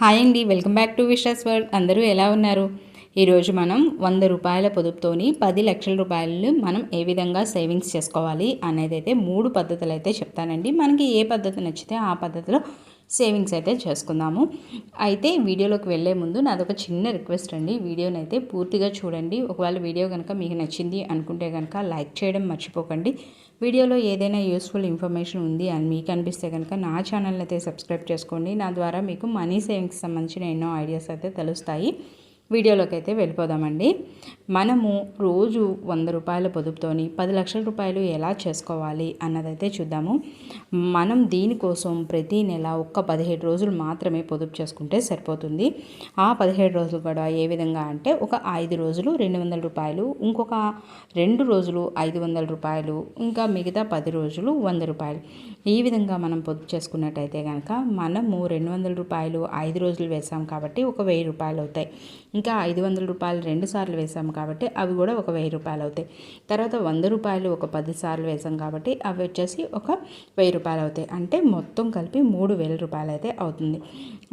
Hi అండి welcome back to wishes world. అందరూ ఎలా ఉన్నారు? ఈరోజు మనం వంద రూపాయల పొదుపుతోని పది లక్షల రూపాయలు మనం ఏ విధంగా సేవింగ్స్ చేసుకోవాలి అనేది అయితే మూడు పద్ధతులు అయితే చెప్తానండి. మనకి ఏ పద్ధతి నచ్చితే ఆ పద్ధతిలో సేవింగ్స్ అయితే చేసుకుందాము. అయితే వీడియోలోకి వెళ్ళే ముందు నాదొక చిన్న రిక్వెస్ట్ అండి. వీడియోని అయితే పూర్తిగా చూడండి. ఒకవేళ వీడియో కనుక మీకు నచ్చింది అనుకుంటే కనుక లైక్ చేయడం మర్చిపోకండి. వీడియోలో ఏదైనా యూస్ఫుల్ ఇన్ఫర్మేషన్ ఉంది అని మీకు అనిపిస్తే కనుక నా ఛానల్ అయితే సబ్స్క్రైబ్ చేసుకోండి. నా ద్వారా మీకు మనీ సేవింగ్స్ సంబంధించిన ఎన్నో ఐడియాస్ అయితే తెలుస్తాయి. వీడియోలోకి అయితే వెళ్ళిపోదామండి. మనము రోజు వంద రూపాయల పొదుపుతోని పది లక్షల రూపాయలు ఎలా చేసుకోవాలి అన్నదైతే చూద్దాము. మనం దీనికోసం ప్రతి నెల ఒక్క పదిహేడు రోజులు మాత్రమే పొదుపు చేసుకుంటే సరిపోతుంది. ఆ పదిహేడు రోజులు కూడా ఏ విధంగా అంటే ఒక ఐదు రోజులు రెండు వందల రూపాయలు ఇంకొక రెండు రోజులు ఐదు వందల రూపాయలు ఇంకా మిగతా పది రోజులు వంద రూపాయలు. ఈ విధంగా మనం పొదుపు చేసుకున్నట్టయితే కనుక మనము రెండు వందల రూపాయలు ఐదు రోజులు వేసాం కాబట్టి ఒక వెయ్యి రూపాయలు అవుతాయి. ఇంకా ఐదు వందల రూపాయలు రెండు సార్లు వేసాము కాబట్టి అవి కూడా ఒక వెయ్యి రూపాయలు అవుతాయి. తర్వాత వంద రూపాయలు ఒక పది సార్లు వేసాం కాబట్టి అవి వచ్చేసి ఒక వెయ్యి రూపాయలు అవుతాయి. అంటే మొత్తం కలిపి మూడు వేల రూపాయలు అయితే అవుతుంది.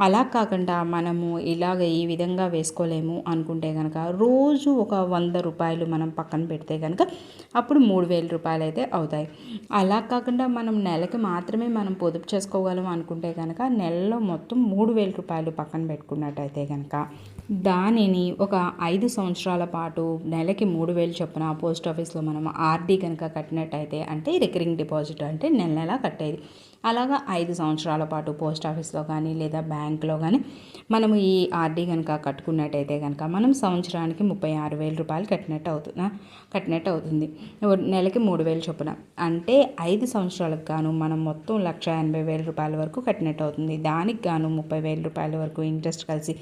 అలా కాకుండా మనము ఇలాగ ఈ విధంగా వేసుకోలేము అనుకుంటే కనుక రోజు ఒక వంద రూపాయలు మనం పక్కన పెడితే కనుక అప్పుడు మూడు వేల రూపాయలు అయితే అవుతాయి. అలా కాకుండా మనం నెలకి మాత్రమే మనం పొదుపు చేసుకోగలం అనుకుంటే కనుక నెలలో మొత్తం మూడు వేల రూపాయలు పక్కన పెట్టుకున్నట్టయితే కనుక దాని దానిని ఒక ఐదు సంవత్సరాల పాటు నెలకి మూడు వేలు చొప్పున పోస్ట్ ఆఫీస్లో మనం ఆర్డీ కనుక కట్టినట్టయితే అంటే రికరింగ్ డిపాజిట్ అంటే నెల నెల కట్టేది. అలాగా ఐదు సంవత్సరాల పాటు పోస్ట్ ఆఫీస్లో కానీ లేదా బ్యాంక్లో కానీ మనము ఈ ఆర్డీ కనుక కట్టుకున్నట్టయితే కనుక మనం సంవత్సరానికి ముప్పై ఆరు వేల రూపాయలు కట్టినట్టు అవుతుంది కట్టినట్టు అవుతుంది. నెలకి మూడు వేలు చొప్పున. అంటే ఐదు సంవత్సరాలకు గాను మనం మొత్తం లక్ష ఎనభై వేల రూపాయల వరకు కట్టినట్టు అవుతుంది. దానికి గాను ముప్పై వేల రూపాయల వరకు ఇంట్రెస్ట్ కలిసి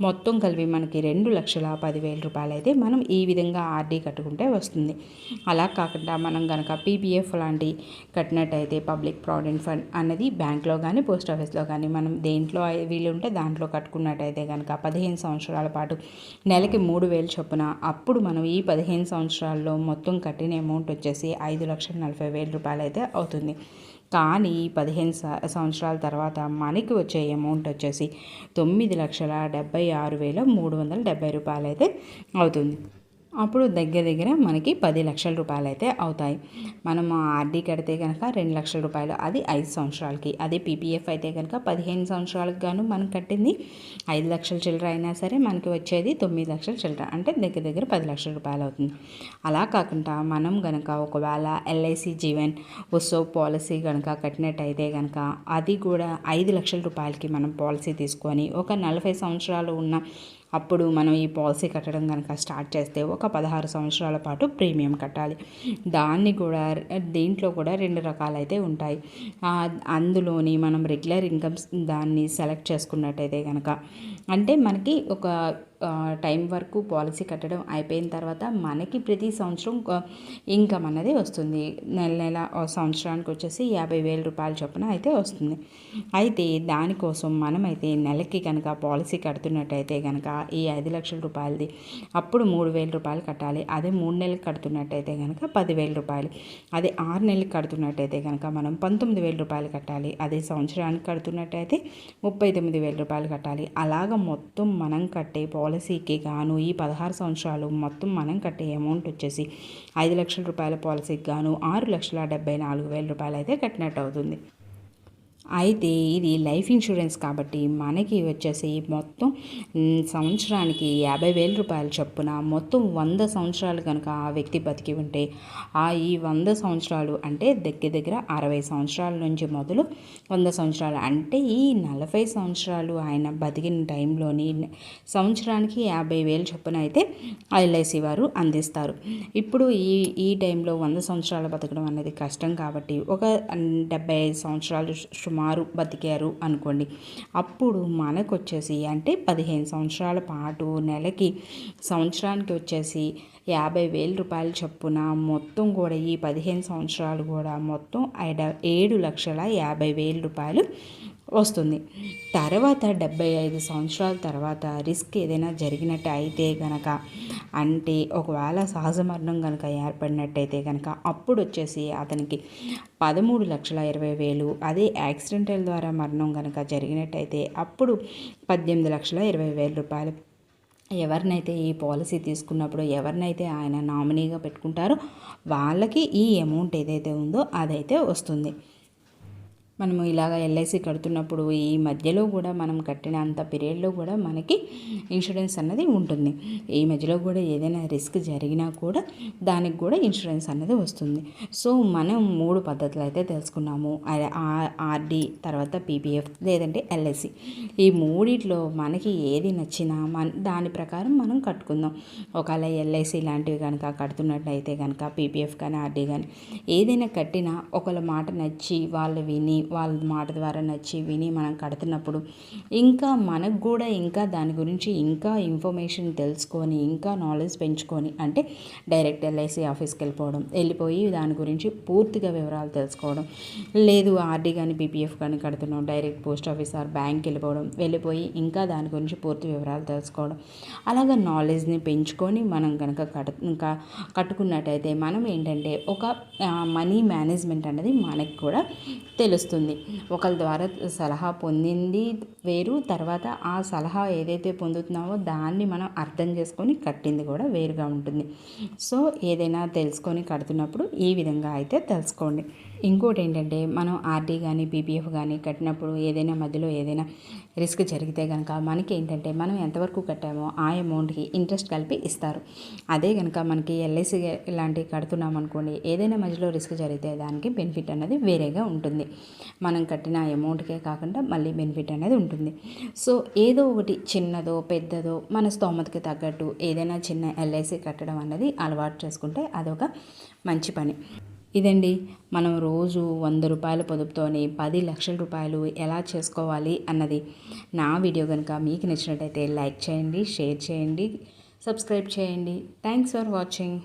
మొత్తం కలిపి మనకి రెండు లక్షల పదివేల రూపాయలు అయితే మనం ఈ విధంగా ఆర్డీ కట్టుకుంటే వస్తుంది. అలా కాకుండా మనం కనుక పీపీఎఫ్ లాంటి కట్టినట్టయితే పబ్లిక్ ప్రావిడెంట్ ఫండ్ అన్నది బ్యాంక్లో కానీ పోస్ట్ ఆఫీస్లో కానీ మనం దేంట్లో వీలు ఉంటే దాంట్లో కట్టుకున్నట్టయితే కనుక పదిహేను సంవత్సరాల పాటు నెలకి మూడు వేలు చొప్పున అప్పుడు మనం ఈ పదిహేను సంవత్సరాల్లో మొత్తం కట్టిన అమౌంట్ వచ్చేసి ఐదు లక్షల నలభై వేల రూపాయలు అయితే అవుతుంది. కానీ పదిహేను సంవత్సరాల తర్వాత మనకి వచ్చే అమౌంట్ వచ్చేసి తొమ్మిది లక్షల డెబ్బై ఆరు వేల మూడు వందల డెబ్బై రూపాయలు అయితే అవుతుంది. అప్పుడు దగ్గర దగ్గర మనకి పది లక్షల రూపాయలు అయితే అవుతాయి మనం ఆర్డీ కడితే కనుక రెండు లక్షల రూపాయలు అది ఐదు సంవత్సరాలకి. అదే పీపీఎఫ్ అయితే కనుక పదిహేను సంవత్సరాలకు గాను మనం కట్టింది ఐదు లక్షల చిల్లర అయినా సరే మనకి వచ్చేది తొమ్మిది లక్షల చిల్లర అంటే దగ్గర దగ్గర పది లక్షల రూపాయలు అవుతుంది. అలా కాకుండా మనం కనుక ఒకవేళ ఎల్ఐసి జీవన్ ఉత్సవ్ పాలసీ కనుక కట్టినట్టయితే కనుక అది కూడా ఐదు లక్షల రూపాయలకి మనం పాలసీ తీసుకొని ఒక నలభై సంవత్సరాలు ఉన్న అప్పుడు మనం ఈ పాలసీ కట్టడం కనుక స్టార్ట్ చేస్తే ఒక పదహారు సంవత్సరాల పాటు ప్రీమియం కట్టాలి. దాన్ని కూడా దీంట్లో కూడా రెండు రకాలైతే ఉంటాయి. అందులోని మనం రెగ్యులర్ ఇన్కమ్స్ దాన్ని సెలెక్ట్ చేసుకున్నట్టయితే కనుక అంటే మనకి ఒక టైం వరకు పాలసీ కట్టడం అయిపోయిన తర్వాత మనకి ప్రతి సంవత్సరం ఇన్కమ్ అనేది వస్తుంది. నెల నెల సంవత్సరానికి వచ్చేసి యాభై వేల రూపాయల చొప్పున అయితే వస్తుంది. అయితే దానికోసం మనమైతే నెలకి కనుక పాలసీ కడుతున్నట్టయితే కనుక ఈ ఐదు లక్షల రూపాయలది అప్పుడు మూడు వేల రూపాయలు కట్టాలి. అదే మూడు నెలలు కడుతున్నట్టయితే కనుక పదివేల రూపాయలు. అదే ఆరు నెలలు కడుతున్నట్టయితే కనుక మనం పంతొమ్మిది వేల రూపాయలు కట్టాలి. అదే సంవత్సరానికి కడుతున్నట్టయితే ముప్పై తొమ్మిది వేల రూపాయలు కట్టాలి. అలాగ మొత్తం మనం కట్టే పాలసీకి గాను ఈ పదహారు సంవత్సరాలు మొత్తం మనం కట్టే అమౌంట్ వచ్చేసి ఐదు లక్షల రూపాయల పాలసీకి గాను ఆరు లక్షల డెబ్బై నాలుగు వేల రూపాయలు అయితే కట్టినట్టు అవుతుంది. అయితే ఇది లైఫ్ ఇన్సూరెన్స్ కాబట్టి మనకి వచ్చేసి మొత్తం సంవత్సరానికి యాభై వేల రూపాయల చొప్పున మొత్తం వంద సంవత్సరాలు కనుక ఆ వ్యక్తి బతికి ఉంటే ఆ ఈ వంద సంవత్సరాలు అంటే దగ్గర దగ్గర అరవై సంవత్సరాల నుంచి మొదలు వంద సంవత్సరాలు. అంటే ఈ నలభై సంవత్సరాలు ఆయన బతికిన టైంలోని సంవత్సరానికి యాభై వేలు చొప్పున అయితే ఎల్ఐసి వారు అందిస్తారు. ఇప్పుడు ఈ ఈ టైంలో వంద సంవత్సరాలు బతకడం అనేది కష్టం కాబట్టి ఒక డెబ్బై ఐదు సంవత్సరాలు సుమారు బతికారు అనుకోండి. అప్పుడు మనకు వచ్చేసి అంటే పదిహేను సంవత్సరాల పాటు నెలకి సంవత్సరానికి వచ్చేసి యాభై వేల రూపాయల చొప్పున మొత్తం కూడా ఈ పదిహేను సంవత్సరాలు కూడా మొత్తం ఐడ ఏడు లక్షల యాభై వేల రూపాయలు వస్తుంది. తర్వాత డెబ్బై ఐదు సంవత్సరాల తర్వాత రిస్క్ ఏదైనా జరిగినట్టు అయితే కనుక అంటే ఒకవేళ సహజ మరణం కనుక ఏర్పడినట్టయితే కనుక అప్పుడు వచ్చేసి అతనికి పదమూడు లక్షల ఇరవై వేలు అదే యాక్సిడెంట్ యాక్సిడెంటల్ ద్వారా మరణం కనుక జరిగినట్టయితే అప్పుడు పద్దెనిమిది లక్షల ఇరవై వేల రూపాయలు ఎవరినైతే ఈ పాలసీ తీసుకున్నప్పుడు ఎవరినైతే ఆయన నామినీగా పెట్టుకుంటారో వాళ్ళకి ఈ అమౌంట్ ఏదైతే ఉందో అదైతే వస్తుంది. మనము ఇలాగ ఎల్ఐసి కడుతున్నప్పుడు ఈ మధ్యలో కూడా మనం కట్టిన అంత పీరియడ్లో కూడా మనకి ఇన్సూరెన్స్ అన్నది ఉంటుంది. ఈ మధ్యలో కూడా ఏదైనా రిస్క్ జరిగినా కూడా దానికి కూడా ఇన్సూరెన్స్ అన్నది వస్తుంది. సో మనం మూడు పద్ధతులు అయితే తెలుసుకున్నాము. ఆర్డి తర్వాత పీపీఎఫ్ లేదంటే ఎల్ఐసి ఈ మూడిట్లో మనకి ఏది నచ్చినా మన దాని ప్రకారం మనం కట్టుకుందాం. ఒకవేళ ఎల్ఐసి లాంటివి కనుక కడుతున్నట్లయితే కనుక పీపీఎఫ్ కానీ ఆర్డీ కానీ ఏదైనా కట్టినా ఒకళ్ళ మాట నచ్చి వాళ్ళు విని వాళ్ళ మాట ద్వారా నచ్చి విని మనం కడుతున్నప్పుడు ఇంకా మనకు కూడా ఇంకా దాని గురించి ఇంకా ఇన్ఫర్మేషన్ తెలుసుకొని ఇంకా నాలెడ్జ్ పెంచుకొని అంటే డైరెక్ట్ ఎల్ఐసి ఆఫీస్కి వెళ్ళిపోవడం వెళ్ళిపోయి దాని గురించి పూర్తిగా వివరాలు తెలుసుకోవడం లేదు ఆర్డీ కానీ పీపీఎఫ్ కానీ కడుతున్నాం direct post office or bank వెళ్ళిపోవడం వెళ్ళిపోయి ఇంకా దాని గురించి పూర్తి వివరాలు తెలుసుకోవడం. అలాగ నాలెడ్జ్ని పెంచుకొని మనం కనుక కట్ ఇంకా కట్టుకున్నట్టయితే మనం ఏంటంటే ఒక మనీ మేనేజ్మెంట్ అనేది మనకి కూడా తెలుస్తుంది. వస్తుంది ఒకరి ద్వారా సలహా పొందింది వేరు తర్వాత ఆ సలహా ఏదైతే పొందుతున్నామో దాన్ని మనం అర్థం చేసుకొని కట్టింది కూడా వేరుగా ఉంటుంది. సో ఏదైనా తెలుసుకొని కడుతున్నప్పుడు ఈ విధంగా అయితే తెలుసుకోండి. ఇంకోటి ఏంటంటే మనం ఆర్డీ కానీ పీపీఎఫ్ కానీ కట్టినప్పుడు ఏదైనా మధ్యలో ఏదైనా రిస్క్ జరిగితే కనుక మనకి ఏంటంటే మనం ఎంతవరకు కట్టామో ఆ అమౌంట్కి ఇంట్రెస్ట్ కలిపి ఇస్తారు. అదే కనుక మనకి ఎల్ఐసి ఇలాంటివి కడుతున్నాం అనుకోండి ఏదైనా మధ్యలో రిస్క్ జరిగితే దానికి బెనిఫిట్ అనేది వేరేగా ఉంటుంది. మనం కట్టిన అమౌంట్కే కాకుండా మళ్ళీ బెనిఫిట్ అనేది ఉంటుంది. సో ఏదో ఒకటి చిన్నదో పెద్దదో మన స్తోమతకి తగ్గట్టు ఏదైనా చిన్న ఎల్ఐసి కట్టడం అనేది అలవాటు చేసుకుంటే అదొక మంచి పని. ఇదండి మనం రోజు వంద రూపాయల పొదుపుతోని పది లక్షల రూపాయలు ఎలా చేసుకోవాలి అన్నది. నా వీడియో కనుక మీకు నచ్చినట్టయితే లైక్ చేయండి షేర్ చేయండి సబ్స్క్రైబ్ చేయండి. Thanks for watching.